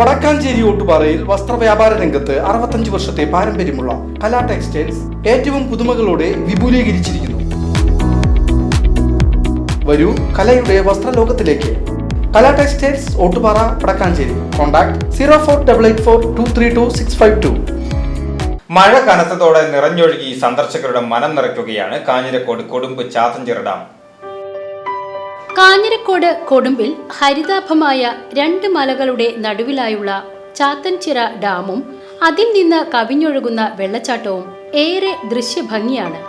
വടക്കാഞ്ചേരി ഓട്ടുപാറയിൽ വസ്ത്രവ്യാപാര രംഗത്ത് അറുപത്തഞ്ച് വർഷത്തെ പാരമ്പര്യമുള്ള കലാ ടെക്സ്റ്റൈൽസ് ഏറ്റവും പുതുമകളോടെ വിപുലീകരിച്ചിരിക്കുന്നു. വരൂ കലയുടെ വസ്ത്രലോകത്തിലേക്ക്. Kala textiles Ottupara Vadakkanchery. Contact zero four double eight four two three two six five two. മഴ കനത്തതോടെ നിറഞ്ഞൊഴുകി സന്ദർശകരുടെ മനം നിറയ്ക്കുകയാണ് കാഞ്ഞിരക്കോട് കൊടുമ്പ് ചാത്തഞ്ചിറ ഡാം. കാഞ്ഞിരക്കോട് കൊടുമ്പിൽ ഹരിതാഭമായ രണ്ട് മലകളുടെ നടുവിലായുള്ള ചാത്തൻചിറ ഡാമും അതിൽ നിന്ന് കവിഞ്ഞൊഴുകുന്ന വെള്ളച്ചാട്ടവും ഏറെ ദൃശ്യഭംഗിയാണ്.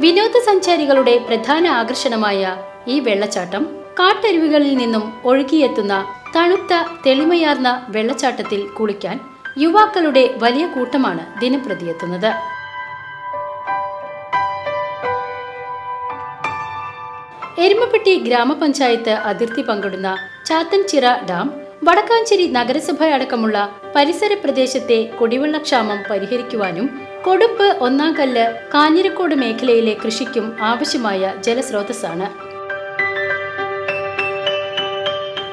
വിനോദസഞ്ചാരികളുടെ പ്രധാന ആകർഷണമായ ഈ വെള്ളച്ചാട്ടം കാട്ടരുവികളിൽ നിന്നും ഒഴുകിയെത്തുന്ന തണുത്ത തെളിമയാർന്ന വെള്ളച്ചാട്ടത്തിൽ കുളിക്കാൻ യുവാക്കളുടെ വലിയ കൂട്ടമാണ് ദിനംപ്രതിയെത്തുന്നത് എരുമപ്പെട്ടി ഗ്രാമപഞ്ചായത്ത് അതിർത്തി പങ്കിടുന്ന ചാത്തൻചിറ ഡാം വടക്കാഞ്ചേരി നഗരസഭ അടക്കമുള്ള പരിസര പ്രദേശത്തെ കുടിവെള്ളക്ഷാമം പരിഹരിക്കുവാനും കൊടുപ്പ് ഒന്നാം കല്ല് കാഞ്ഞിരക്കോട് മേഖലയിലെ കൃഷിക്കും ആവശ്യമായ ജലസ്രോതസ്സാണ്.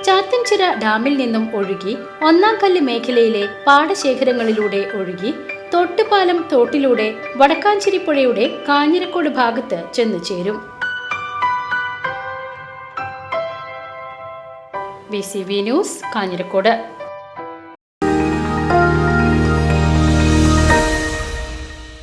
ചാത്തൻചിറ ഡാമിൽ നിന്നും ഒഴുകി ഒന്നാം കല്ല് മേഖലയിലെ പാടശേഖരങ്ങളിലൂടെ ഒഴുകി തൊട്ടുപാലം തോട്ടിലൂടെ വടക്കാഞ്ചേരി പുഴയുടെ കാഞ്ഞിരക്കോട് ഭാഗത്ത് ചെന്നു ചേരും. V C V news Kanjirakode